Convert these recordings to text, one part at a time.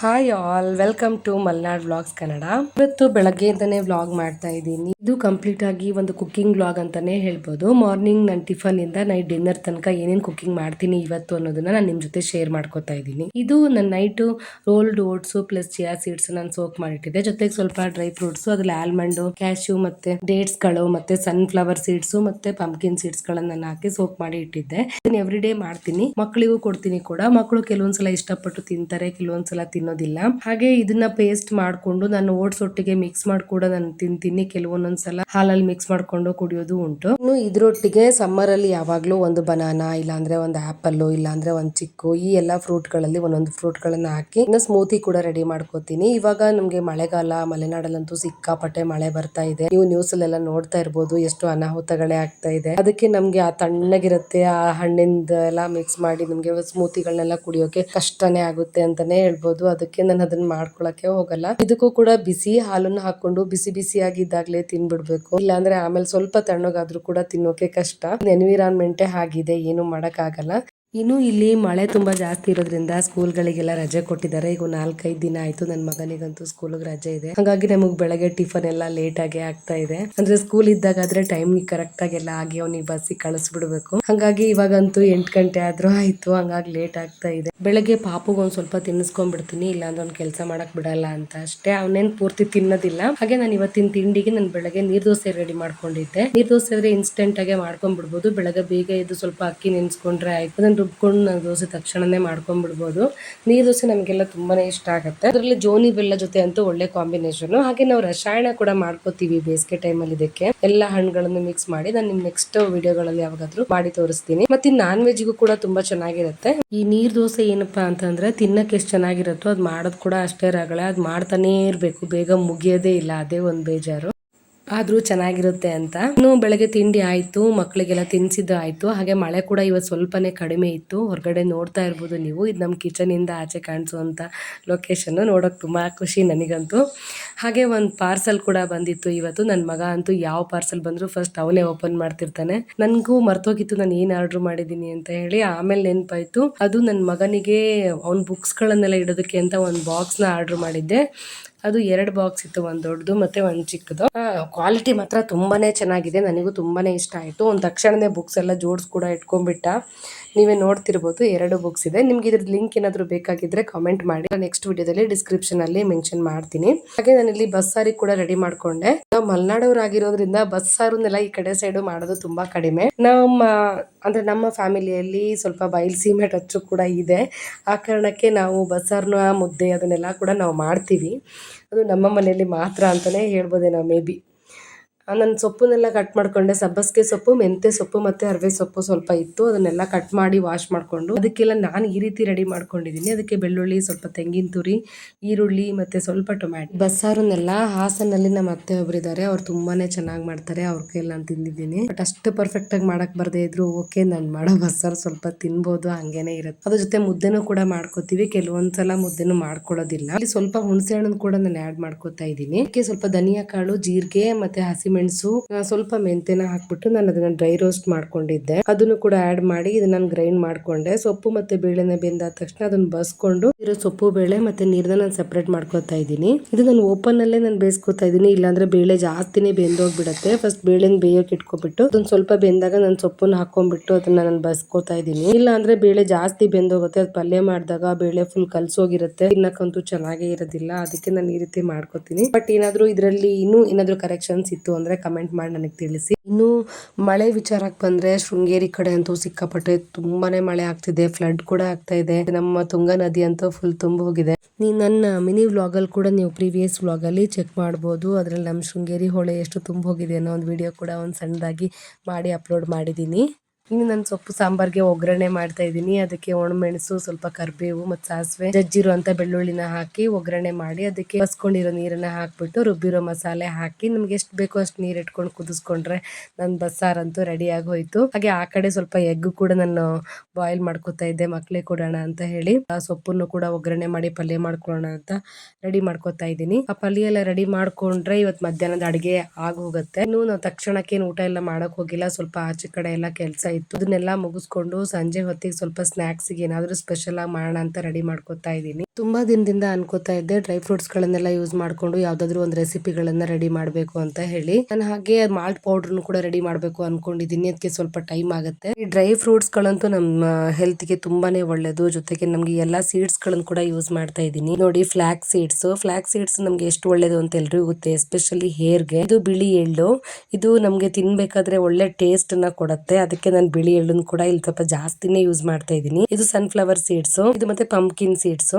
Hi all welcome to Malnad vlogs Kannada ಇವತ್ತು ಬೆಳಗ್ಗೆಯಿಂದನೇ vlog ಮಾಡ್ತಾ ಇದ್ದೀನಿ. ಇದು ಕಂಪ್ಲೀಟ್ ಆಗಿ ಒಂದು ಕುಕ್ಕಿಂಗ್ ವ್ಲಾಗ್ ಅಂತಾನೆ ಹೇಳ್ಬೋದು. ಮಾರ್ನಿಂಗ್ ನನ್ನ ಟಿಫನ್ ಇಂದ ನೈಟ್ ಡಿನ್ನರ್ ತನಕ ಏನೇನು ಕುಕ್ಕಿಂಗ್ ಮಾಡ್ತೀನಿ ಇವತ್ತು ಅನ್ನೋದನ್ನ ನಾನು ನಿಮ್ ಜೊತೆ ಶೇರ್ ಮಾಡ್ಕೊತಾ ಇದ್ದೀನಿ. ಇದು ನನ್ನ night rolled oats plus chia seeds ನಾನು ಸೋಕ್ ಮಾಡಿಟ್ಟಿದ್ದೆ. ಜೊತೆಗೆ ಸ್ವಲ್ಪ ಡ್ರೈ ಫ್ರೂಟ್ಸ್ ಅದ್ರಲ್ಲಿ ಆಲ್ಮಂಡ್ ಕ್ಯಾಶ್ಯೂ ಮತ್ತೆ ಡೇಟ್ಸ್ಗಳು ಮತ್ತೆ ಸನ್ಫ್ಲವರ್ ಸೀಡ್ಸ್ ಮತ್ತೆ ಪಂಪ್ಕಿನ್ ಸೀಡ್ಸ್ ಗಳನ್ನ ನಾನು ಹಾಕಿ ಸೋಕ್ ಮಾಡಿ ಇಟ್ಟಿದ್ದೆ. ಎವ್ರಿ ಡೇ ಮಾಡ್ತೀನಿ. ಮಕ್ಕಳಿಗೂ ಕೊಡ್ತೀನಿ ಕೂಡ. ಮಕ್ಕಳು ಕೆಲವೊಂದ್ಸಲ ಇಷ್ಟಪಟ್ಟು ತಿಂತಾರೆ, ಕೆಲವೊಂದ್ಸಲ ತಿನ್ನೋದಿಲ್ಲ. ಹಾಗೆ ಇದನ್ನ ಪೇಸ್ಟ್ ಮಾಡ್ಕೊಂಡು ನಾನು ಓಟ್ಸ್ ಒಟ್ಟಿಗೆ ಮಿಕ್ಸ್ ಮಾಡಿ ಕೂಡ ನಾನು ತಿಂತೀನಿ. ಕೆಲವೊಂದೊಂದ್ಸಲ ಹಾಲಲ್ಲಿ ಮಿಕ್ಸ್ ಮಾಡ್ಕೊಂಡು ಕುಡಿಯೋದು ಉಂಟು. ಇನ್ನು ಇದ್ರೊಟ್ಟಿಗೆ ಸಮ್ಮರ್ ಅಲ್ಲಿ ಯಾವಾಗಲೂ ಒಂದು ಬನಾನಾ ಇಲ್ಲಾಂದ್ರೆ ಒಂದು ಆಪಲ್ ಇಲ್ಲಾಂದ್ರೆ ಒಂದು ಚಿಕ್ಕು, ಈ ಎಲ್ಲಾ ಫ್ರೂಟ್ಗಳಲ್ಲಿ ಒಂದೊಂದು ಫ್ರೂಟ್ ಗಳನ್ನ ಹಾಕಿ ಇನ್ನು ಸ್ಮೂತಿ ಕೂಡ ರೆಡಿ ಮಾಡ್ಕೋತೀನಿ. ಇವಾಗ ನಮ್ಗೆ ಮಳೆಗಾಲ, ಮಲೆನಾಡಲ್ಲಂತೂ ಸಿಕ್ಕಾಪಟ್ಟೆ ಮಳೆ ಬರ್ತಾ ಇದೆ. ನೀವು ನ್ಯೂಸ್ ಅಲ್ಲೆಲ್ಲ ನೋಡ್ತಾ ಇರ್ಬೋದು ಎಷ್ಟು ಅನಾಹುತಗಳೇ ಆಗ್ತಾ ಇದೆ. ಅದಕ್ಕೆ ನಮ್ಗೆ ಆ ತಣ್ಣಗಿರುತ್ತೆ, ಆ ಹಣ್ಣಿಂದ ಎಲ್ಲ ಮಿಕ್ಸ್ ಮಾಡಿ ನಮ್ಗೆ ಸ್ಮೂತಿಗಳನ್ನೆಲ್ಲ ಕುಡಿಯೋಕೆ ಕಷ್ಟನೇ ಆಗುತ್ತೆ ಅಂತಾನೆ ಹೇಳ್ಬೋದು. ಅದಕ್ಕೆ ನಾನು ಅದನ್ನ ಮಾಡ್ಕೊಳಕ್ಕೆ ಹೋಗಲ್ಲ. ಇದಕ್ಕೂ ಕೂಡ ಬಿಸಿ ಹಾಲನ್ನು ಹಾಕೊಂಡು ಬಿಸಿ ಬಿಸಿಯಾಗಿದ್ದಾಗ್ಲೇ ತಿನ್ಬಿಡ್ಬೇಕು. ಇಲ್ಲಾಂದ್ರೆ ಆಮೇಲೆ ಸ್ವಲ್ಪ ತಣ್ಣಗಾದ್ರೂ ಕೂಡ ತಿನ್ನೋಕೆ ಕಷ್ಟ. ಎನ್ವಿರಾನ್ಮೆಂಟೇ ಹಾಗಿದೆ ಏನು ಮಾಡಕ್ ಆಗಲ್ಲ ಇನ್ನು ಇಲ್ಲಿ ಮಳೆ ತುಂಬಾ ಜಾಸ್ತಿ ಇರೋದ್ರಿಂದ ಸ್ಕೂಲ್ಗಳಿಗೆಲ್ಲ ರಜೆ ಕೊಟ್ಟಿದ್ದಾರೆ. ಈಗ ನಾಲ್ಕೈದು ದಿನ ಆಯ್ತು ನನ್ನ ಮಗನಿಗಂತೂ ಸ್ಕೂಲ್ಗೆ ರಜೆ ಇದೆ. ಹಾಗಾಗಿ ನಮಗೆ ಬೆಳಗ್ಗೆ ಟಿಫನ್ ಎಲ್ಲ ಲೇಟ್ ಆಗಿ ಆಗ್ತಾ ಇದೆ. ಅಂದ್ರೆ ಸ್ಕೂಲ್ ಇದ್ದಾಗಾದ್ರೆ ಟೈಮ್ ಕರೆಕ್ಟ್ ಆಗಿ ಎಲ್ಲ ಆಗಿ ಅವ್ನಿಗೆ ಬಸ್ಸಿಗೆ ಕಳಿಸ್ಬಿಡ್ಬೇಕು. ಹಾಗಾಗಿ ಇವಾಗಂತೂ ಎಂಟು ಗಂಟೆ ಆದ್ರೂ ಆಯ್ತು. ಹಂಗಾಗಿ ಲೇಟ್ ಆಗ್ತಾ ಇದೆ. ಬೆಳಗ್ಗೆ ಪಾಪುಗೆ ಒಂದ್ ಸ್ವಲ್ಪ ತಿನ್ನಿಸ್ಕೊಂಡ್ಬಿಡ್ತೀನಿ ಇಲ್ಲಾಂದ್ರೆ ಅವ್ನು ಕೆಲಸ ಮಾಡಕ್ ಬಿಡಲ್ಲ ಅಂತ ಅಷ್ಟೇ. ಅವನೇನ್ ಪೂರ್ತಿ ತಿನ್ನೋದಿಲ್ಲ. ಹಾಗೆ ನಾನು ಇವತ್ತಿನ ತಿಂಡಿಗೆ ನಾನು ಬೆಳಗ್ಗೆ ನೀರ್ ದೋಸೆ ರೆಡಿ ಮಾಡ್ಕೊಂಡಿದ್ದೆ. ನೀರ್ ದೋಸೆ ಅಂದ್ರೆ ಇನ್ಸ್ಟೆಂಟ್ ಆಗಿ ಮಾಡ್ಕೊಂಡ್ ಬಿಡ್ಬೋದು ಬೆಳಗ್ಗೆ ಬೇಗ ಎದ್ದು ಸ್ವಲ್ಪ ಅಕ್ಕಿ ನೆನ್ಸ್ಕೊಂಡ್ರೆ ಆಯ್ತು. ಅದನ್ನ ರುಬ್ಕೊಂಡು ನಾನು ದೋಸೆ ತಕ್ಷಣನೇ ಮಾಡ್ಕೊಂಡ್ಬಿಡ್ಬೋದು ನೀರು ನೀರ್ ದೋಸೆ ನಮಗೆಲ್ಲ ತುಂಬಾನೇ ಇಷ್ಟ ಆಗುತ್ತೆ. ಅದರಲ್ಲಿ ಜೋನಿ ಬೆಲ್ಲ ಜೊತೆ ಅಂತೂ ಒಳ್ಳೆ ಕಾಂಬಿನೇಷನ್ ಹಾಗೆ ನಾವು ರಸಾಯನ ಕೂಡ ಮಾಡ್ಕೋತೀವಿ ಬೇಸಿಗೆ ಟೈಮಲ್ಲಿ ಇದಕ್ಕೆ. ಎಲ್ಲ ಹಣ್ಣುಗಳನ್ನು ಮಿಕ್ಸ್ ಮಾಡಿ ನಾನು ನಿಮ್ ನೆಕ್ಸ್ಟ್ ವಿಡಿಯೋಗಳಲ್ಲಿ ಯಾವಾಗಾದ್ರೂ ಮಾಡಿ ತೋರಿಸ್ತೀನಿ. ಮತ್ತೆ ನಾನ್ ವೆಜ್ಗೂ ಕೂಡ ತುಂಬಾ ಚೆನ್ನಾಗಿರುತ್ತೆ. ಈ ನೀರ್ ದೋಸೆ ಏನಪ್ಪಾ ಅಂತಂದ್ರೆ ತಿನ್ನಕ್ಕೆ ಎಷ್ಟು ಚೆನ್ನಾಗಿರುತ್ತೋ ಅದು ಮಾಡೋದು ಕೂಡ ಅಷ್ಟೇ ರಗಳೆ. ಅದು ಮಾಡ್ತಾನೆ ಇರಬೇಕು. ಬೇಗ ಮುಗಿಯೋದೇ ಇಲ್ಲ. ಅದೇ ಒಂದು ಬೇಜಾರು. ಆದ್ರೂ ಚೆನ್ನಾಗಿರುತ್ತೆ ಅಂತ. ಇನ್ನು ಬೆಳಗ್ಗೆ ತಿಂಡಿ ಆಯ್ತು ಮಕ್ಕಳಿಗೆಲ್ಲ ತಿನ್ಸಿದ್ದು ಆಯ್ತು. ಹಾಗೆ ಮಳೆ ಕೂಡ ಇವತ್ತು ಸ್ವಲ್ಪನೇ ಕಡಿಮೆ ಇತ್ತು. ಹೊರಗಡೆ ನೋಡ್ತಾ ಇರ್ಬೋದು ನೀವು. ಇದು ನಮ್ಮ ಕಿಚನ್ ಇಂದ ಆಚೆ ಕಾಣಿಸುವಂಥ ಲೊಕೇಶನ್ ನೋಡೋಕೆ ತುಂಬಾ ಖುಷಿ ನನಗಂತೂ. ಹಾಗೆ ಒಂದು ಪಾರ್ಸಲ್ ಕೂಡ ಬಂದಿತ್ತು ಇವತ್ತು. ನನ್ನ ಮಗ ಅಂತೂ ಯಾವ ಪಾರ್ಸಲ್ ಬಂದರೂ ಫಸ್ಟ್ ಅವನೇ ಓಪನ್ ಮಾಡ್ತಿರ್ತಾನೆ. ನನಗೂ ಮರ್ತೋಗಿತ್ತು. ನಾನು ಏನು ಆರ್ಡರ್ ಮಾಡಿದ್ದೀನಿ ಅಂತ ಹೇಳಿ ಆಮೇಲೆ ನೆನಪಾಯ್ತು. ಅದು ನನ್ನ ಮಗನಿಗೆ ಅವ್ನ ಬುಕ್ಸ್ಗಳನ್ನೆಲ್ಲ ಇಡೋದಕ್ಕೆ ಅಂತ ಒಂದು ಬಾಕ್ಸ್ನ ಆರ್ಡ್ರ್ ಮಾಡಿದ್ದೆ. ಅದು ಎರಡು ಬಾಕ್ಸ್ ಇತ್ತು, ಒಂದು ದೊಡ್ಡದು ಮತ್ತೆ ಒಂದು ಚಿಕ್ಕದು. ಕ್ವಾಲಿಟಿ ಮಾತ್ರ ತುಂಬಾನೇ ಚೆನ್ನಾಗಿದೆ. ನನಗೂ ತುಂಬಾನೇ ಇಷ್ಟ ಆಯಿತು. ಒಂದು ತಕ್ಷಣನೇ ಬುಕ್ಸ್ ಎಲ್ಲ ಜೋಡಿಸ್ ಕೂಡ ಇಟ್ಕೊಂಡ್ಬಿಟ್ಟ. ನೀವೇ ನೋಡ್ತಿರ್ಬೋದು ಎರಡು ಬುಕ್ಸ್ ಇದೆ. ನಿಮ್ಗೆ ಇದ್ರದ್ದು ಲಿಂಕ್ ಏನಾದರೂ ಬೇಕಾಗಿದ್ರೆ ಕಾಮೆಂಟ್ ಮಾಡಿ. ನೆಕ್ಸ್ಟ್ ವಿಡಿಯೋದಲ್ಲಿ ಡಿಸ್ಕ್ರಿಪ್ಷನ್ ಅಲ್ಲಿ ಮೆನ್ಷನ್ ಮಾಡ್ತೀನಿ. ಹಾಗೆ ನಾನು ಇಲ್ಲಿ ಬಸ್ಸಾರಿ ಕೂಡ ರೆಡಿ ಮಾಡ್ಕೊಂಡೆ. ನಾವು ಮಲ್ನಾಡವ್ರಾಗಿರೋದ್ರಿಂದ ಬಸ್ಸಾರನ್ನೆಲ್ಲ ಈ ಕಡೆ ಸೈಡು ಮಾಡೋದು ತುಂಬಾ ಕಡಿಮೆ. ನಮ್ಮ, ಅಂದ್ರೆ ನಮ್ಮ ಫ್ಯಾಮಿಲಿಯಲ್ಲಿ ಸ್ವಲ್ಪ ಬಯಲು ಸೀಮೆ ಟಚ್ಚು ಕೂಡ ಇದೆ. ಆ ಕಾರಣಕ್ಕೆ ನಾವು ಬಸ್ಸಾರನ್ನ ಮುದ್ದೆ ಅದನ್ನೆಲ್ಲ ಕೂಡ ನಾವು ಮಾಡ್ತೀವಿ. ಅದು ನಮ್ಮ ಮನೆಯಲ್ಲಿ ಮಾತ್ರ ಅಂತಲೇ ಹೇಳ್ಬೋದೇನೋ ಮೇ ಬಿ ನಾನು ಸೊಪ್ಪನ್ನೆಲ್ಲ ಕಟ್ ಮಾಡ್ಕೊಂಡೆ. ಸಬ್ಬಸಿಗೆ ಸೊಪ್ಪು, ಮೆಂತ್ಯ ಸೊಪ್ಪು ಮತ್ತು ಅರವೆ ಸೊಪ್ಪು ಸ್ವಲ್ಪ ಇತ್ತು. ಅದನ್ನೆಲ್ಲ ಕಟ್ ಮಾಡಿ ವಾಶ್ ಮಾಡಿಕೊಂಡು ಅದಕ್ಕೆಲ್ಲ ನಾನು ಈ ರೀತಿ ರೆಡಿ ಮಾಡ್ಕೊಂಡಿದ್ದೀನಿ. ಅದಕ್ಕೆ ಬೆಳ್ಳುಳ್ಳಿ, ಸ್ವಲ್ಪ ತೆಂಗಿನ ತುರಿ, ಈರುಳ್ಳಿ ಮತ್ತು ಸ್ವಲ್ಪ ಟೊಮ್ಯಾಟೊ. ಬಸ್ಸಾರನ್ನೆಲ್ಲ ಹಾಸನಲ್ಲಿ ನಮ್ಮ ಅತ್ತೆ ಒಬ್ಬರಿದ್ದಾರೆ ಅವ್ರು ತುಂಬಾನೇ ಚೆನ್ನಾಗಿ ಮಾಡ್ತಾರೆ. ಅವ್ರ ಕೈಯಲ್ಲಿ ನಾನು ತಿಂದಿದ್ದೀನಿ. ಬಟ್ ಅಷ್ಟು ಪರ್ಫೆಕ್ಟಾಗಿ ಮಾಡೋಕ್ಕೆ ಬರದೇ ಇದ್ರು, ಓಕೆ, ನಾನು ಮಾಡೋ ಬಸ್ಸಾರು ಸ್ವಲ್ಪ ತಿನ್ಬೋದು, ಹಂಗೇನೆ ಇರುತ್ತೆ. ಅದ್ರ ಜೊತೆ ಮುದ್ದೆನೂ ಕೂಡ ಮಾಡ್ಕೋತೀವಿ. ಕೆಲವೊಂದ್ಸಲ ಮುದ್ದೆನೂ ಮಾಡ್ಕೊಳ್ಳೋದಿಲ್ಲ. ಸ್ವಲ್ಪ ಹುಣಸೆ ಹಣ್ಣು ಕೂಡ ನಾನು ಆ್ಯಡ್ ಮಾಡ್ಕೋತಾ ಇದ್ದೀನಿ. ಅದಕ್ಕೆ ಸ್ವಲ್ಪ ಧನಿಯಾ ಕಾಳು, ಜೀರಿಗೆ ಮತ್ತೆ ಹಸಿ ಮೆಣಸು ಸ್ವಲ್ಪ ಮೆಂತೆನ ಹಾಕ್ಬಿಟ್ಟು ನಾನು ಅದನ್ನ ಡ್ರೈ ರೋಸ್ಟ್ ಮಾಡ್ಕೊಂಡಿದ್ದೆ. ಅದನ್ನು ಕೂಡ ಆಡ್ ಮಾಡಿ ಇದನ್ನ ನಾನು ಗ್ರೈಂಡ್ ಮಾಡ್ಕೊಂಡೆ. ಸೊಪ್ಪು ಮತ್ತೆ ಬೇಳೆನ ಬೆಂದಾದ ತಕ್ಷಣ ಅದನ್ನ ಬಸ್ಕೊಂಡು ಇರೋ ಸೊಪ್ಪು, ಬೇಳೆ ಮತ್ತೆ ನೀರನ್ನ ನಾನು ಸೆಪರೇಟ್ ಮಾಡ್ಕೊತಾ ಇದ್ದೀನಿ. ಇದು ನಾನು ಓಪನ್ ಅಲ್ಲೇ ನಾನು ಬೇಯಿಸ್ಕೊತಾ ಇದ್ದೀನಿ. ಇಲ್ಲಾಂದ್ರೆ ಬೇಳೆ ಜಾಸ್ತಿನೇ ಬೆಂದೋಗ್ಬಿಡತ್ತೆ. ಫಸ್ಟ್ ಬೇಳೆನ ಬೇಯೋಕೆ ಇಟ್ಕೊಬಿಟ್ಟು ಅದನ್ನ ಸ್ವಲ್ಪ ಬೆಂದಾಗ ನಾನು ಸೊಪ್ಪನ್ನ ಹಾಕೊಂಡ್ಬಿಟ್ಟು ಅದನ್ನ ನಾನು ಬಸ್ಕೋತಾ ಇದ್ದೀನಿ. ಇಲ್ಲ ಅಂದ್ರೆ ಬೇಳೆ ಜಾಸ್ತಿ ಬೆಂದೋಗುತ್ತೆ. ಅದು ಪಲ್ಯ ಮಾಡಿದಾಗ ಬೇಳೆ ಫುಲ್ ಕಲ್ಸೋಗಿರುತ್ತೆ. ತಿನ್ನಕ್ಕಂತೂ ಚೆನ್ನಾಗೇ ಇರೋದಿಲ್ಲ. ಅದಕ್ಕೆ ನಾನು ಈ ರೀತಿ ಮಾಡ್ಕೋತೀನಿ. ಬಟ್ ಏನಾದ್ರೂ ಇದರಲ್ಲಿ ಇನ್ನೂ ಏನಾದ್ರೂ ಕರೆಕ್ಷನ್ಸ್ ಇತ್ತು ಅಂದ್ರೆ ಕಮೆಂಟ್ ಮಾಡಿ ನನಗೆ ತಿಳಿಸಿ. ಇನ್ನು ಮಳೆ ವಿಚಾರಕ್ಕೆ ಬಂದ್ರೆ ಶೃಂಗೇರಿ ಕಡೆ ಅಂತೂ ಸಿಕ್ಕಾಪಟ್ಟೆ ತುಂಬಾನೇ ಮಳೆ ಆಗ್ತಿದೆ ಫ್ಲಡ್ ಕೂಡ ಆಗ್ತಾ ಇದೆ. ನಮ್ಮ ತುಂಗಾ ನದಿ ಅಂತೂ ಫುಲ್ ತುಂಬ ಹೋಗಿದೆ. ನೀ ನನ್ನ ಮಿನಿ ವ್ಲಾಗಲ್ಲಿ ಕೂಡ ನೀವು ಪ್ರೀವಿಯಸ್ ವ್ಲಾಗಲ್ಲಿ ಚೆಕ್ ಮಾಡಬಹುದು ಅದರಲ್ಲಿ ನಮ್ಮ ಶೃಂಗೇರಿ ಹೊಳೆ ಎಷ್ಟು ತುಂಬ ಹೋಗಿದೆ ಅನ್ನೋ ಒಂದು ವಿಡಿಯೋ ಕೂಡ ಒಂದು ಸಣ್ಣದಾಗಿ ಮಾಡಿ ಅಪ್ಲೋಡ್ ಮಾಡಿದ್ದೀನಿ ಇನ್ನು ನಾನು ಸೊಪ್ಪು ಸಾಂಬಾರ್ಗೆ ಒಗ್ಗರಣೆ ಮಾಡ್ತಾ ಇದ್ದೀನಿ. ಅದಕ್ಕೆ ಒಣಮೆಣಸು, ಸ್ವಲ್ಪ ಕರಿಬೇವು ಮತ್ತು ಸಾಸಿವೆ, ಜಜ್ಜಿರೋ ಅಂತ ಬೆಳ್ಳುಳ್ಳಿನ ಹಾಕಿ ಒಗ್ಗರಣೆ ಮಾಡಿ ಅದಕ್ಕೆ ಬಸ್ಕೊಂಡಿರೋ ನೀರನ್ನ ಹಾಕ್ಬಿಟ್ಟು ರುಬ್ಬಿರೋ ಮಸಾಲೆ ಹಾಕಿ ನಮ್ಗೆ ಎಷ್ಟು ಬೇಕೋ ಅಷ್ಟು ನೀರು ಇಟ್ಕೊಂಡು ಕುದಿಸ್ಕೊಂಡ್ರೆ ನನ್ನ ಬಸ್ಸಾರಂತೂ ರೆಡಿ ಆಗೋಯ್ತು. ಹಾಗೆ ಆ ಕಡೆ ಸ್ವಲ್ಪ ಎಗ್ ಕೂಡ ನಾನು ಬಾಯ್ಲ್ ಮಾಡ್ಕೊತಾ ಇದ್ದೆ ಮಕ್ಕಳೆ ಕೊಡೋಣ ಅಂತ ಹೇಳಿ. ಆ ಸೊಪ್ಪನ್ನು ಕೂಡ ಒಗ್ಗರಣೆ ಮಾಡಿ ಪಲ್ಯ ಮಾಡ್ಕೊಳ್ಳೋಣ ಅಂತ ರೆಡಿ ಮಾಡ್ಕೊತಾ ಇದ್ದೀನಿ. ಆ ಪಲ್ಯ ಎಲ್ಲ ರೆಡಿ ಮಾಡ್ಕೊಂಡ್ರೆ ಇವತ್ತು ಮಧ್ಯಾಹ್ನದ ಅಡಿಗೆ ಆಗೋಗುತ್ತೆ. ಇನ್ನು ನಾವು ತಕ್ಷಣಕ್ಕೆ ಊಟ ಎಲ್ಲ ಮಾಡಕ್ ಹೋಗಿಲ್ಲ, ಸ್ವಲ್ಪ ಆಚೆ ಕಡೆ ಎಲ್ಲ ಕೆಲಸ ಇತ್ತು. ಅದನ್ನೆಲ್ಲ ಮುಗಿಸ್ಕೊಂಡು ಸಂಜೆ ಹೊತ್ತಿಗೆ ಸ್ವಲ್ಪ ಸ್ನಾಕ್ಸ್ ಏನಾದ್ರು ಸ್ಪೆಷಲ್ ಆಗಿ ಮಾಡೋಣ ಅಂತ ರೆಡಿ ಮಾಡ್ಕೊತಾ ಇದ್ದೀನಿ. ತುಂಬಾ ದಿನದಿಂದ ಅನ್ಕೋತಾ ಇದ್ದೆ ಡ್ರೈ ಫ್ರೂಟ್ಸ್ ಗಳನ್ನೆಲ್ಲ ಯೂಸ್ ಮಾಡ್ಕೊಂಡು ಯಾವ್ದಾದ್ರು ಒಂದು ರೆಸಿಪಿಗಳನ್ನ ರೆಡಿ ಮಾಡಬೇಕು ಅಂತ ಹೇಳಿ. ನಾನು ಹಾಗೆ ಮಾಲ್ಟ್ ಪೌಡರ್ ಕೂಡ ರೆಡಿ ಮಾಡಬೇಕು ಅನ್ಕೊಂಡಿದ್ದೀನಿ. ಅದಕ್ಕೆ ಸ್ವಲ್ಪ ಟೈಮ್ ಆಗುತ್ತೆ. ಈ ಡ್ರೈ ಫ್ರೂಟ್ಸ್ ಗಳಂತೂ ನಮ್ಮ ಹೆಲ್ತ್ಗೆ ತುಂಬಾನೇ ಒಳ್ಳೇದು. ಜೊತೆಗೆ ನಮ್ಗೆ ಎಲ್ಲಾ ಸೀಡ್ಸ್ ಗಳನ್ನ ಕೂಡ ಯೂಸ್ ಮಾಡ್ತಾ ಇದ್ದೀನಿ. ನೋಡಿ ಫ್ಲಾಕ್ ಸೀಡ್ಸ್ ಫ್ಲಾಕ್ ಸೀಡ್ಸ್ ನಮ್ಗೆ ಎಷ್ಟು ಒಳ್ಳೇದು ಅಂತ ಎಲ್ರಿಗೂ ಗೊತ್ತೆ. ಎಸ್ಪೆಷಲಿ ಹೇರ್ಗೆ ಇದು ಬಿಳಿ ಎಳ್ಳು. ಇದು ನಮ್ಗೆ ತಿನ್ಬೇಕಾದ್ರೆ ಒಳ್ಳೆ ಟೇಸ್ಟ್ನ ಕೊಡುತ್ತೆ. ಅದಕ್ಕೆ ನಾನು ಬಿಳಿ ಎಳ್ಳನ್ನು ಕೂಡ ಇಲ್ಲಿ ಸ್ವಲ್ಪ ಜಾಸ್ತಿನೇ ಯೂಸ್ ಮಾಡ್ತಾ ಇದ್ದೀನಿ. ಇದು ಸನ್ಫ್ಲವರ್ ಸೀಡ್ಸ್ ಇದು ಮತ್ತೆ ಪಂಪ್ಕಿನ್ ಸೀಡ್ಸ್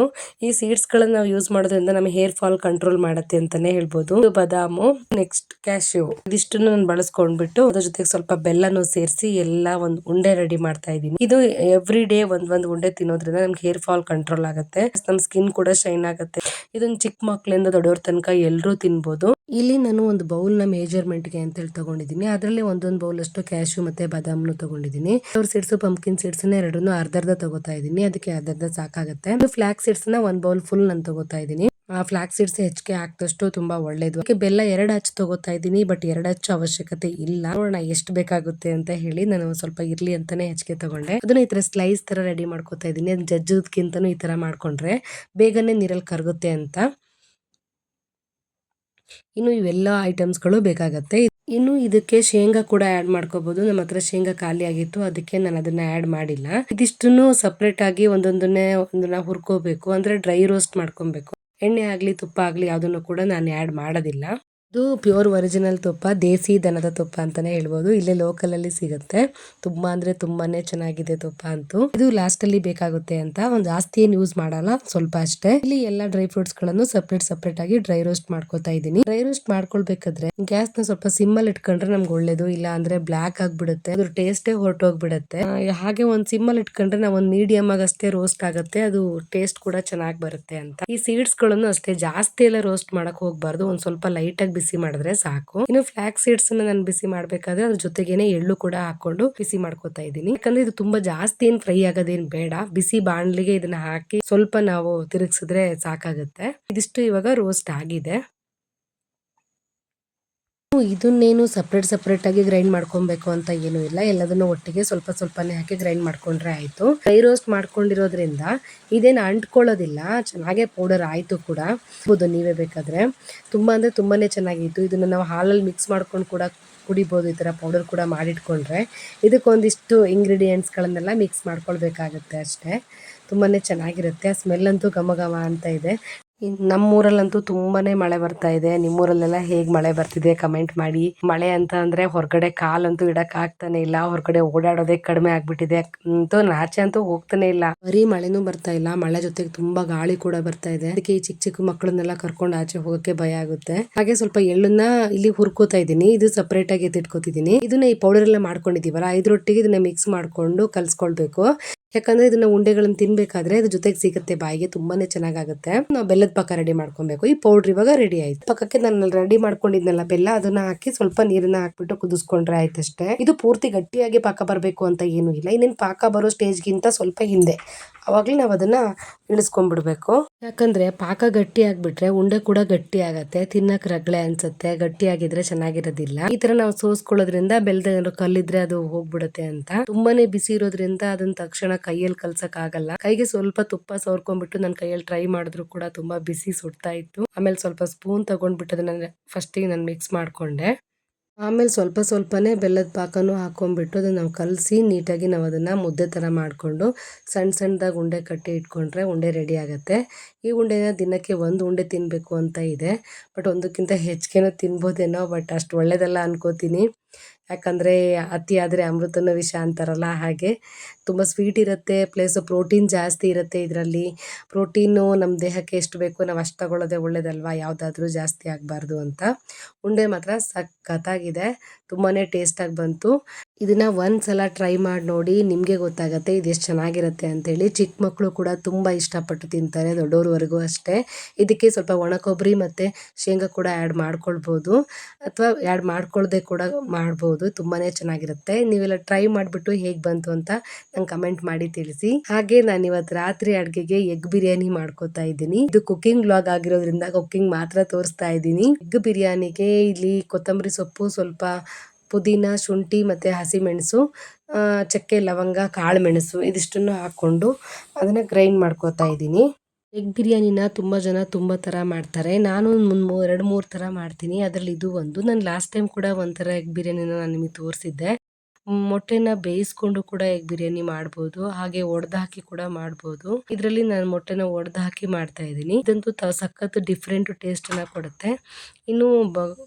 ಈ ಸೀಡ್ಸ್ ಗಳನ್ನ ನಾವು ಯೂಸ್ ಮಾಡೋದ್ರಿಂದ ನಮ್ಮ ಹೇರ್ ಫಾಲ್ ಕಂಟ್ರೋಲ್ ಮಾಡುತ್ತೆ ಅಂತಾನೆ ಹೇಳ್ಬೋದು. ಬಾದಾಮು ನೆಕ್ಸ್ಟ್ ಕ್ಯಾಶ್ಯೂ ಇದಿಷ್ಟನ್ನು ನಾನು ಬಳಸ್ಕೊಂಡ್ಬಿಟ್ಟು ಅದ್ರ ಜೊತೆಗೆ ಸ್ವಲ್ಪ ಬೆಲ್ಲನು ಸೇರಿಸಿ ಎಲ್ಲ ಒಂದು ಉಂಡೆ ರೆಡಿ ಮಾಡ್ತಾ ಇದ್ದೀನಿ. ಇದು ಎವ್ರಿ ಡೇ ಒಂದ್ ಒಂದ್ ಉಂಡೆ ತಿನ್ನೋದ್ರಿಂದ ನಮ್ಗೆ ಹೇರ್ ಫಾಲ್ ಕಂಟ್ರೋಲ್ ಆಗುತ್ತೆ. ನಮ್ ಸ್ಕಿನ್ ಕೂಡ ಶೈನ್ ಆಗುತ್ತೆ. ಇದನ್ನ ಚಿಕ್ಕ ಮಕ್ಕಳಿಂದ ದೊಡ್ಡವ್ರ ತನಕ ಎಲ್ಲರೂ ತಿನ್ಬೋದು. ಇಲ್ಲಿ ನಾನು ಒಂದು ಬೌಲ್ನ ಮೇಜರ್ಮೆಂಟ್ಗೆ ಅಂತ ಹೇಳಿ ತಗೊಂಡಿದ್ದೀನಿ. ಅದರಲ್ಲಿ ಒಂದೊಂದು ಬೌಲ್ ಅಷ್ಟು ಕ್ಯಾಶ್ಯೂ ಮತ್ತೆ ಬಾದಾಮ್ನು ತಗೊಂಡಿದ್ದೀನಿ. ಅವ್ರ ಸೀಡ್ಸ್ ಪಂಪ್ಕಿನ್ ಸೀಡ್ಸ್ ಎರಡನ್ನೂ ಅರ್ಧ ಅರ್ಧ ತಗೋತಾ ಇದ್ದೀನಿ. ಅದಕ್ಕೆ ಅರ್ಧ ಅರ್ಧ ಸಾಕಾಗುತ್ತೆ ಫ್ಲಾಕ್ ಸೀಡ್ಸ್ನ ಒಂದ್ ಬೌಲ್ ಫುಲ್ ನಾನು ತಗೋತಾ ಇದ್ದೀನಿ. ಆ ಫ್ಲಾಕ್ ಸೀಡ್ಸ್ ಹೆಚ್ಚಿಗೆ ಹಾಕಿದಷ್ಟು ತುಂಬಾ ಒಳ್ಳೇದು. ಅದಕ್ಕೆ ಬೆಲ್ಲ ಎರಡು ಹಚ್ಚು ತಗೋತಾ ಇದ್ದೀನಿ ಬಟ್ ಎರಡು ಹಚ್ಚು ಅವಶ್ಯಕತೆ ಇಲ್ಲ. ನೋಡೋಣ ಎಷ್ಟು ಬೇಕಾಗುತ್ತೆ ಅಂತ ಹೇಳಿ ನಾನು ಸ್ವಲ್ಪ ಇರ್ಲಿ ಅಂತಾನೆ ಹೆಚ್ಚಿಗೆ ತಗೊಂಡೆ. ಅದನ್ನ ಈ ತರ ಸ್ಲೈಸ್ ತರ ರೆಡಿ ಮಾಡ್ಕೋತಾ ಇದ್ದೀನಿ. ಅದು ಈ ತರ ಮಾಡ್ಕೊಂಡ್ರೆ ಬೇಗನೆ ನೀರಲ್ಲಿ ಕರಗುತ್ತೆ ಅಂತ. ಇನ್ನು ಇವೆಲ್ಲ ಐಟಮ್ಸ್ಗಳು ಬೇಕಾಗತ್ತೆ. ಇನ್ನು ಇದಕ್ಕೆ ಶೇಂಗಾ ಕೂಡ ಆಡ್ ಮಾಡ್ಕೋಬಹುದು ನಮ್ಮ ಹತ್ರ ಶೇಂಗಾ ಖಾಲಿ ಆಗಿತ್ತು, ಅದಕ್ಕೆ ನಾನು ಅದನ್ನ ಆಡ್ ಮಾಡಿಲ್ಲ. ಇದಿಷ್ಟನ್ನು ಸಪ್ರೇಟ್ ಆಗಿ ಒಂದೊಂದನ್ನೇ ಒಂದನ್ನ ಹುರ್ಕೋಬೇಕು. ಅಂದ್ರೆ ಡ್ರೈ ರೋಸ್ಟ್ ಮಾಡ್ಕೊಬೇಕು. ಎಣ್ಣೆ ಆಗಲಿ, ತುಪ್ಪ ಆಗಲಿ ಯಾವ್ದನ್ನು ಕೂಡ ನಾನು ಆಡ್ ಮಾಡೋದಿಲ್ಲ. ಇದು ಪ್ಯೂರ್ ಒರಿಜಿನಲ್ ತುಪ್ಪ, ದೇಸಿ ದನದ ತುಪ್ಪ ಅಂತಾನೆ ಹೇಳ್ಬೋದು. ಇಲ್ಲೇ ಲೋಕಲ್ ಅಲ್ಲಿ ಸಿಗುತ್ತೆ. ತುಂಬಾ ಅಂದ್ರೆ ತುಂಬಾನೇ ಚೆನ್ನಾಗಿದೆ ತುಪ್ಪ ಅಂತೂ. ಇದು ಲಾಸ್ಟ್ ಅಲ್ಲಿ ಬೇಕಾಗುತ್ತೆ ಅಂತ ಒಂದು ಜಾಸ್ತಿ ಏನ್ ಯೂಸ್ ಮಾಡಲ್ಲ, ಸ್ವಲ್ಪ ಅಷ್ಟೇ. ಇಲ್ಲಿ ಎಲ್ಲಾ ಡ್ರೈ ಫ್ರೂಟ್ಸ್ಗಳನ್ನು ಸಪ್ರೇಟ್ ಸಪ್ರೇಟ್ ಆಗಿ ಡ್ರೈ ರೋಸ್ಟ್ ಮಾಡ್ಕೊತಾ ಇದ್ದೀನಿ. ಡ್ರೈ ರೋಸ್ಟ್ ಮಾಡ್ಕೊಳ್ಬೇಕಾದ್ರೆ ಗ್ಯಾಸ್ನ ಸ್ವಲ್ಪ ಸಿಮ್ಮಲ್ ಇಟ್ಕೊಂಡ್ರೆ ನಮ್ಗೆ ಒಳ್ಳೇದು, ಇಲ್ಲ ಅಂದ್ರೆ ಬ್ಲಾಕ್ ಆಗ್ಬಿಡುತ್ತೆ, ಅದ್ರ ಟೇಸ್ಟೇ ಹೊರಟೋಗ್ಬಿಡುತ್ತೆ. ಹಾಗೆ ಒಂದ್ ಸಿಮ್ಮಲ್ ಇಟ್ಕೊಂಡ್ರೆ ನಾವ್ ಒಂದ್ ಮೀಡಿಯಂ ಆಗಿ ಅಷ್ಟೇ ರೋಸ್ಟ್ ಆಗುತ್ತೆ, ಅದು ಟೇಸ್ಟ್ ಕೂಡ ಚೆನ್ನಾಗಿ ಬರುತ್ತೆ ಅಂತ. ಈ ಸೀಡ್ಸ್ಗಳನ್ನು ಅಷ್ಟೇ ಜಾಸ್ತಿ ಎಲ್ಲ ರೋಸ್ಟ್ ಮಾಡಕ್ ಹೋಗ್ಬಾರ್ದು, ಒಂದ್ ಸ್ವಲ್ಪ ಲೈಟ್ ಆಗಿ ಬಿಸಿ ಮಾಡಿದ್ರೆ ಸಾಕು. ಇನ್ನು ಫ್ಲಾಕ್ ಸೀಡ್ಸ್ ನಾನು ಬಿಸಿ ಮಾಡ್ಬೇಕಾದ್ರೆ ಅದ್ರ ಜೊತೆಗೇನೆ ಎಳ್ಳು ಕೂಡ ಹಾಕೊಂಡು ಬಿಸಿ ಮಾಡ್ಕೊತಾ ಇದ್ದೀನಿ. ಯಾಕಂದ್ರೆ ಇದು ತುಂಬಾ ಜಾಸ್ತಿ ಏನ್ ಫ್ರೈ ಆಗೋದೇನ್ ಬೇಡ. ಬಿಸಿ ಬಾಣ್ಲಿಗೆ ಇದನ್ನ ಹಾಕಿ ಸ್ವಲ್ಪ ನಾವು ತಿರುಗಿಸಿದ್ರೆ ಸಾಕಾಗುತ್ತೆ. ಇದಿಷ್ಟು ಇವಾಗ ರೋಸ್ಟ್ ಆಗಿದೆ. ಇದನ್ನೇನು ಸಪ್ರೇಟ್ ಸಪ್ರೇಟ್ ಆಗಿ ಗ್ರೈಂಡ್ ಮಾಡ್ಕೊಬೇಕು ಅಂತ ಏನು ಇಲ್ಲ. ಎಲ್ಲದನ್ನು ಒಟ್ಟಿಗೆ ಸ್ವಲ್ಪ ಸ್ವಲ್ಪನೇ ಹಾಕಿ ಗ್ರೈಂಡ್ ಮಾಡ್ಕೊಂಡ್ರೆ ಆಯ್ತು. ಡ್ರೈ ರೋಸ್ಟ್ ಮಾಡ್ಕೊಂಡಿರೋದ್ರಿಂದ ಇದೇನು ಅಂಟ್ಕೊಳ್ಳೋದಿಲ್ಲ. ಚೆನ್ನಾಗೆ ಪೌಡರ್ ಆಯ್ತು ಕೂಡ. ಹೌದು, ನೀವೇ ಬೇಕಾದ್ರೆ. ತುಂಬಾ ಅಂದರೆ ತುಂಬಾನೇ ಚೆನ್ನಾಗಿತ್ತು. ಇದನ್ನ ನಾವು ಹಾಲಲ್ಲಿ ಮಿಕ್ಸ್ ಮಾಡ್ಕೊಂಡು ಕೂಡ ಕುಡಿಬೋದು ಈ ತರ ಪೌಡರ್ ಕೂಡ ಮಾಡಿಟ್ಕೊಂಡ್ರೆ. ಇದಕ್ಕೊಂದಿಷ್ಟು ಇಂಗ್ರೀಡಿಯೆಂಟ್ಸ್ಗಳನ್ನೆಲ್ಲ ಮಿಕ್ಸ್ ಮಾಡ್ಕೊಳ್ಬೇಕಾಗುತ್ತೆ ಅಷ್ಟೇ. ತುಂಬಾನೇ ಚೆನ್ನಾಗಿರುತ್ತೆ. ಸ್ಮೆಲ್ ಅಂತೂ ಘಮ ಘಮ ಅಂತ ಇದೆ. ನಮ್ಮೂರಲ್ಲಂತೂ ತುಂಬಾನೇ ಮಳೆ ಬರ್ತಾ ಇದೆ. ನಿಮ್ಮೂರಲ್ಲೆಲ್ಲ ಹೇಗ್ ಮಳೆ ಬರ್ತಿದೆ ಕಮೆಂಟ್ ಮಾಡಿ. ಮಳೆ ಅಂತ ಅಂದ್ರೆ ಹೊರಗಡೆ ಕಾಲಂತೂ ಇಡಕ್ ಆಗ್ತಾನೆ ಇಲ್ಲ. ಹೊರಗಡೆ ಓಡಾಡೋದೇ ಕಡಿಮೆ ಆಗ್ಬಿಟ್ಟಿದೆ. ಅಂತೂ ನಾಚೆ ಅಂತೂ ಹೋಗ್ತಾನೆ ಇಲ್ಲ. ಬರೀ ಮಳೆನೂ ಬರ್ತಾ ಇಲ್ಲ. ಮಳೆ ಜೊತೆಗೆ ತುಂಬಾ ಗಾಳಿ ಕೂಡ ಬರ್ತಾ ಇದೆ. ಅದಕ್ಕೆ ಈ ಚಿಕ್ಕ ಚಿಕ್ಕ ಮಕ್ಕಳನ್ನೆಲ್ಲ ಕರ್ಕೊಂಡು ಆಚೆ ಹೋಗಕ್ಕೆ ಭಯ ಆಗುತ್ತೆ. ಹಾಗೆ ಸ್ವಲ್ಪ ಎಳ್ಳನ್ನ ಇಲ್ಲಿ ಹುರ್ಕೋತಾ ಇದೀನಿ ಇದು ಸಪರೇಟ್ ಆಗಿ ಎತ್ತಿಟ್ಕೋತಿದ್ದೀನಿ. ಇದನ್ನ ಈ ಪೌಡರ್ ಎಲ್ಲ ಮಾಡ್ಕೊಂಡಿದೀವಲ್ಲ ಇದ್ರೊಟ್ಟಿಗೆ ಇದನ್ನ ಮಿಕ್ಸ್ ಮಾಡ್ಕೊಂಡು ಕಲ್ಸ್ಕೊಳ್ಬೇಕು. ಯಾಕಂದ್ರೆ ಇದನ್ನ ಉಂಡೆಗಳನ್ನ ತಿನ್ಬೇಕಾದ್ರೆ ಅದ್ರ ಜೊತೆಗೆ ಸಿಗುತ್ತೆ ಬಾಯಿಗೆ ತುಂಬಾನೇ ಚೆನ್ನಾಗಾಗುತ್ತೆ. ನಾವು ಬೆಲ್ಲದ ಪಾಕ ರೆಡಿ ಮಾಡ್ಕೊಬೇಕು. ಈ ಪೌಡರ್ ಇವಾಗ ರೆಡಿ ಆಯ್ತು. ಪಕ್ಕಕ್ಕೆ ನಾನು ರೆಡಿ ಮಾಡ್ಕೊಂಡಿದ್ನಲ್ಲ ಬೆಲ್ಲ, ಅದನ್ನ ಹಾಕಿ ಸ್ವಲ್ಪ ನೀರನ್ನ ಹಾಕ್ಬಿಟ್ಟು ಕುದಿಸ್ಕೊಂಡ್ರೆ ಆಯ್ತಷ್ಟೇ. ಇದು ಪೂರ್ತಿ ಗಟ್ಟಿಯಾಗಿ ಪಾಕ ಬರಬೇಕು ಅಂತ ಏನು ಇಲ್ಲ. ಇನ್ನೇನು ಪಾಕ ಬರೋ ಸ್ಟೇಜ್ಗಿಂತ ಸ್ವಲ್ಪ ಹಿಂದೆ. ಅವಾಗ್ಲೇ ನಾವು ಅದನ್ನ ಇಳಿಸ್ಕೊಂಡ್ಬಿಡ್ಬೇಕು. ಯಾಕಂದ್ರೆ ಪಾಕ ಗಟ್ಟಿ ಆಗ್ಬಿಟ್ರೆ ಉಂಡೆ ಕೂಡ ಗಟ್ಟಿ ಆಗತ್ತೆ, ತಿನ್ನಕ್ ರಗಳೆ ಅನ್ಸುತ್ತೆ ಗಟ್ಟಿ ಆಗಿದ್ರೆ ಚೆನ್ನಾಗಿರೋದಿಲ್ಲ. ಈ ತರ ನಾವು ಸೋಸ್ಕೊಳ್ಳೋದ್ರಿಂದ ಬೆಲ್ದ ಕಲ್ಲಿದ್ರೆ ಅದು ಹೋಗ್ಬಿಡುತ್ತೆ ಅಂತ. ತುಂಬಾನೇ ಬಿಸಿ ಇರೋದ್ರಿಂದ ಅದನ್ನ ತಕ್ಷಣ ಕೈಯಲ್ಲಿ ಕಲ್ಸಕ್ ಆಗಲ್ಲ ಕೈಗೆ ಸ್ವಲ್ಪ ತುಪ್ಪ ಸವರ್ಕೊಂಡ್ಬಿಟ್ಟು ನನ್ನ ಕೈಯಲ್ಲಿ ಟ್ರೈ ಮಾಡಿದ್ರು ಕೂಡ ತುಂಬಾ ಬಿಸಿ ಸುಡ್ತಾ ಇತ್ತು. ಆಮೇಲೆ ಸ್ವಲ್ಪ ಸ್ಪೂನ್ ತಗೊಂಡ್ಬಿಟ್ಟು ಅದನ್ನ ಫಸ್ಟಿಗೆ ನಾನು ಮಿಕ್ಸ್ ಮಾಡ್ಕೊಂಡೆ. ಆಮೇಲೆ ಸ್ವಲ್ಪ ಸ್ವಲ್ಪನೇ ಬೆಲ್ಲದ ಪಾಕನೂ ಹಾಕೊಂಡ್ಬಿಟ್ಟು ಅದನ್ನ ನಾವು ಕಲಸಿ ನೀಟಾಗಿ ನಾವು ಅದನ್ನ ಮುದ್ದೆ ಥರ ಮಾಡಿಕೊಂಡು ಸಣ್ಣ ಸಣ್ಣದಾಗಿ ಉಂಡೆ ಕಟ್ಟಿ ಇಟ್ಕೊಂಡ್ರೆ ಉಂಡೆ ರೆಡಿ ಆಗುತ್ತೆ. ಈ ಉಂಡೆನ ದಿನಕ್ಕೆ ಒಂದು ಉಂಡೆ ತಿನ್ನಬೇಕು ಅಂತ ಇದೆ. ಬಟ್ ಒಂದಕ್ಕಿಂತ ಹೆಚ್ಚಿಗೆನೂ ತಿನ್ಬೋದೇನೋ, ಬಟ್ ಅಷ್ಟು ಒಳ್ಳೇದಲ್ಲ ಅನ್ಕೋತೀನಿ. ಯಾಕಂದರೆ ಅತಿ ಆದರೆ ಅಮೃತನ ವಿಷ ಅಂತಾರಲ್ಲ ಹಾಗೆ ತುಂಬ ಸ್ವೀಟ್ ಇರುತ್ತೆ ಪ್ಲಸ್ ಪ್ರೋಟೀನ್ ಜಾಸ್ತಿ ಇರುತ್ತೆ ಇದರಲ್ಲಿ. ಪ್ರೋಟೀನು ನಮ್ಮ ದೇಹಕ್ಕೆ ಎಷ್ಟು ಬೇಕು ನಾವು ಅಷ್ಟು ತಗೊಳ್ಳೋದೇ ಒಳ್ಳೇದಲ್ವಾ? ಯಾವುದಾದ್ರೂ ಜಾಸ್ತಿ ಆಗಬಾರ್ದು ಅಂತ. ಉಂಡೆ ಮಾತ್ರ ಸಖತ್ತಾಗಿದೆ. ತುಂಬಾ ಟೇಸ್ಟಾಗಿ ಬಂತು. ಇದನ್ನ ಒಂದು ಸಲ ಟ್ರೈ ಮಾಡಿ ನೋಡಿ ನಿಮಗೆ ಗೊತ್ತಾಗುತ್ತೆ ಇದು ಎಷ್ಟು ಚೆನ್ನಾಗಿರುತ್ತೆ ಅಂತೇಳಿ. ಚಿಕ್ಕ ಮಕ್ಕಳು ಕೂಡ ತುಂಬ ಇಷ್ಟಪಟ್ಟು ತಿಂತಾರೆ ದೊಡ್ಡವ್ರವರೆಗೂ ಅಷ್ಟೇ. ಇದಕ್ಕೆ ಸ್ವಲ್ಪ ಒಣ ಕೊಬ್ಬರಿ ಮತ್ತು ಶೇಂಗಾ ಕೂಡ ಆ್ಯಡ್ ಮಾಡ್ಕೊಳ್ಬೋದು. ಅಥವಾ ಆ್ಯಡ್ ಮಾಡ್ಕೊಳ್ಳದೆ ಕೂಡ ಮಾಡ್ಬೋದು. ತುಂಬಾ ಚೆನ್ನಾಗಿರುತ್ತೆ. ನೀವೆಲ್ಲ ಟ್ರೈ ಮಾಡಿಬಿಟ್ಟು ಹೇಗೆ ಬಂತು ಅಂತ ನಂಗೆ ಕಮೆಂಟ್ ಮಾಡಿ ತಿಳಿಸಿ. ಹಾಗೆ ನಾನು ಇವತ್ತು ರಾತ್ರಿ ಅಡುಗೆಗೆ ಎಗ್ ಬಿರಿಯಾನಿ ಮಾಡ್ಕೋತಾ ಇದ್ದೀನಿ. ಇದು ಕುಕ್ಕಿಂಗ್ ವ್ಲಾಗ್ ಆಗಿರೋದ್ರಿಂದ ಕುಕ್ಕಿಂಗ್ ಮಾತ್ರ ತೋರಿಸ್ತಾ ಇದ್ದೀನಿ. ಎಗ್ ಬಿರಿಯಾನಿಗೆ ಇಲ್ಲಿ ಕೊತ್ತಂಬರಿ ಸೊಪ್ಪು ಸ್ವಲ್ಪ ಪುದೀನ, ಶುಂಠಿ ಮತ್ತು ಹಸಿಮೆಣಸು ಚಕ್ಕೆ, ಲವಂಗ, ಕಾಳು ಮೆಣಸು ಇದಿಷ್ಟನ್ನು ಹಾಕ್ಕೊಂಡು ಅದನ್ನು ಗ್ರೈಂಡ್ ಮಾಡ್ಕೋತಾ ಇದ್ದೀನಿ. ಎಗ್ ಬಿರಿಯಾನಿನ ತುಂಬ ಜನ ತುಂಬ ಥರ ಮಾಡ್ತಾರೆ. ನಾನು ಒಂದು ಎರಡು ಮೂರು ಥರ ಮಾಡ್ತೀನಿ. ಅದರಲ್ಲಿ ಇದು ಒಂದು. ನಾನು ಲಾಸ್ಟ್ ಟೈಮ್ ಕೂಡ ಒಂಥರ ಎಗ್ ಬಿರಿಯಾನಿನ ನಾನು ನಿಮಗೆ ತೋರಿಸಿದ್ದೆ. ಮೊಟ್ಟೆನ ಬೇಯಿಸ್ಕೊಂಡು ಕೂಡ ಎಗ್ ಬಿರಿಯಾನಿ ಮಾಡ್ಬೋದು. ಹಾಗೆ ಒಡೆದಾಕಿ ಹಾಕಿ ಕೂಡ ಮಾಡ್ಬೋದು. ಇದರಲ್ಲಿ ನಾನು ಮೊಟ್ಟೆನ ಒಡೆದಾಕಿ ಹಾಕಿ ಮಾಡ್ತಾ ಇದ್ದೀನಿ. ಇದಂತೂ ತ ಸಖತ್ ಡಿಫ್ರೆಂಟ್ ಟೇಸ್ಟ್ ಅನ್ನ ಕೊಡುತ್ತೆ. ಇನ್ನು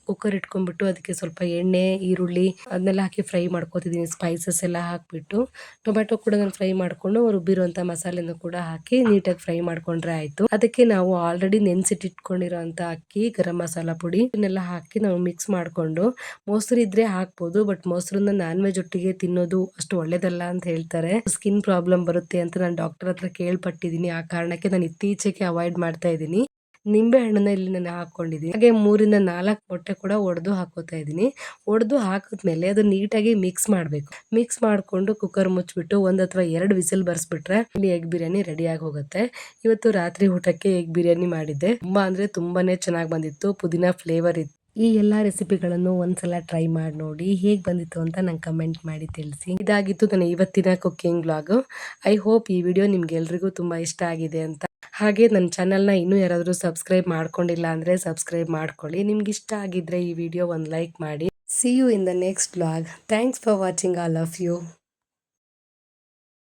ಕುಕ್ಕರ್ ಇಟ್ಕೊಂಡ್ಬಿಟ್ಟು ಅದಕ್ಕೆ ಸ್ವಲ್ಪ ಎಣ್ಣೆ, ಈರುಳ್ಳಿ ಅದನ್ನೆಲ್ಲ ಹಾಕಿ ಫ್ರೈ ಮಾಡ್ಕೋತಿದ್ದೀನಿ. ಸ್ಪೈಸಸ್ ಎಲ್ಲ ಹಾಕ್ಬಿಟ್ಟು. ಟೊಮ್ಯಾಟೊ ಕೂಡ ನಾನು ಫ್ರೈ ಮಾಡ್ಕೊಂಡು ರುಬ್ಬಿರುವಂಥ ಮಸಾಲೆನೂ ಕೂಡ ಹಾಕಿ ನೀಟಾಗಿ ಫ್ರೈ ಮಾಡ್ಕೊಂಡ್ರೆ ಆಯ್ತು. ಅದಕ್ಕೆ ನಾವು ಆಲ್ರೆಡಿ ನೆನೆಸಿಟ್ಟಿಟ್ಕೊಂಡಿರೋಂಥ ಅಕ್ಕಿ, ಗರಂ ಮಸಾಲ ಪುಡಿ, ಇದನ್ನೆಲ್ಲ ಹಾಕಿ ನಾವು ಮಿಕ್ಸ್ ಮಾಡಿಕೊಂಡು, ಮೊಸರು ಇದ್ರೆ ಹಾಕ್ಬೋದು, ಬಟ್ ಮೊಸರನ್ನ ನಾನ್ ವೆಜ್ ಒಟ್ಟಿಗೆ ತಿನ್ನೋದು ಅಷ್ಟು ಒಳ್ಳೇದಲ್ಲ ಅಂತ ಹೇಳ್ತಾರೆ. ಸ್ಕಿನ್ ಪ್ರಾಬ್ಲಮ್ ಬರುತ್ತೆ ಅಂತ ನಾನು ಡಾಕ್ಟರ್ ಹತ್ರ ಕೇಳ್ಪಟ್ಟಿದ್ದೀನಿ. ಆ ಕಾರಣಕ್ಕೆ ನಾನು ಇತ್ತೀಚೆಗೆ ಅವಾಯ್ಡ್ ಮಾಡ್ತಾ ಇದ್ದೀನಿ. ನಿಂಬೆ ಹಣ್ಣನ್ನ ಇಲ್ಲಿ ನಾನು ಹಾಕೊಂಡಿದ್ದೀನಿ. ಹಾಗೆ ಮೂರಿಂದ ನಾಲ್ಕು ಮೊಟ್ಟೆ ಕೂಡ ಒಡೆದು ಹಾಕೋತಾ ಇದ್ದೀನಿ. ಒಡೆದು ಹಾಕಿದ್ಮೇಲೆ ಅದು ನೀಟಾಗಿ ಮಿಕ್ಸ್ ಮಾಡಬೇಕು. ಮಿಕ್ಸ್ ಮಾಡಿಕೊಂಡು ಕುಕ್ಕರ್ ಮುಚ್ಚಿಬಿಟ್ಟು ಒಂದು ಅಥವಾ ಎರಡು ವಿಸಿಲ್ ಬರ್ಸ್ಬಿಟ್ರೆ ಇಲ್ಲಿ ಎಗ್ ಬಿರಿಯಾನಿ ರೆಡಿ ಆಗಿ ಹೋಗುತ್ತೆ. ಇವತ್ತು ರಾತ್ರಿ ಊಟಕ್ಕೆ ಎಗ್ ಬಿರಿಯಾನಿ ಮಾಡಿದ್ದೆ. ತುಂಬಾ ಅಂದರೆ ತುಂಬಾನೇ ಚೆನ್ನಾಗಿ ಬಂದಿತ್ತು. ಪುದೀನ ಫ್ಲೇವರ್ ಇತ್ತು. ಈ ಎಲ್ಲ ರೆಸಿಪಿಗಳನ್ನು ಒಂದ್ಸಲ ಟ್ರೈ ಮಾಡಿ ನೋಡಿ ಹೇಗೆ ಬಂದಿತ್ತು ಅಂತ ನಂಗೆ ಕಮೆಂಟ್ ಮಾಡಿ ತಿಳಿಸಿ. ಇದಾಗಿತ್ತು ನನ್ನ ಇವತ್ತಿನ ಕುಕ್ಕಿಂಗ್ ಬ್ಲಾಗ್ ಐ ಹೋಪ್ ಈ ವಿಡಿಯೋ ನಿಮ್ಗೆಲ್ರಿಗೂ ತುಂಬ ಇಷ್ಟ ಆಗಿದೆ ಅಂತ. ಹಾಗೆ ನನ್ನ ಚಾನಲ್ನ ಇನ್ನೂ ಯಾರಾದರೂ ಸಬ್ಸ್ಕ್ರೈಬ್ ಮಾಡ್ಕೊಂಡಿಲ್ಲ ಅಂದರೆ ಸಬ್ಸ್ಕ್ರೈಬ್ ಮಾಡ್ಕೊಳ್ಳಿ. ನಿಮ್ಗೆ ಇಷ್ಟ ಆಗಿದ್ರೆ ಈ ವಿಡಿಯೋ ಒಂದು ಲೈಕ್ ಮಾಡಿ. See you in the next blog thanks for watching all of you